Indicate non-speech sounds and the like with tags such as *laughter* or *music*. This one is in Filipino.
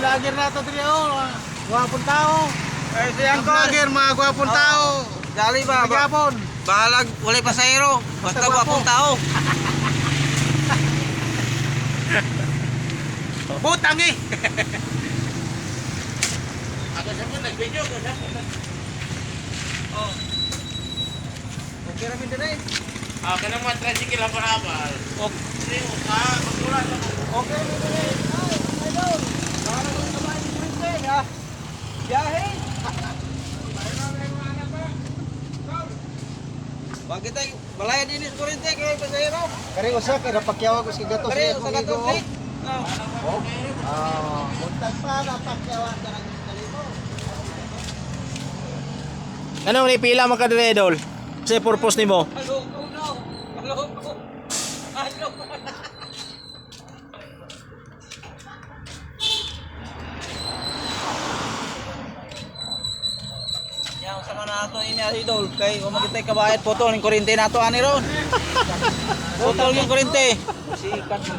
vlogger na to diri oh. mga Gwapong tao. Eh, si Mga Angkor. vlogger, mga gwapong Oo. tao. Dali ba? ba Magyapon. bahalag, walay pasahero. Basta Basta gwapong gwapo. tao. *laughs* Butang *laughs* eh. Ako sa mo nag-video ko sa Oh. Okay ra min dire. Ah, kana mo tricycle ang parabal. Oh. Hindi mo magsulat ako. Okay. Ay, idol. Para mo sabay ni Prince ha. Biyahe. Bakit tayo balaya din sa kurente kay pasahero? Kari usa kay napakyawa ko si gato Kare sa sa akong igo. katubig. Ah, buntag pa napakyawa ka ng kalimo. Ano ni pila man ka dire idol? Sa purpose nimo? Hello, go now. Yang sama na ato ini idol kay kung magitay kabayad putol ng kuryente nato ani ron. *laughs* Putol yung kuryente. Sikat mo.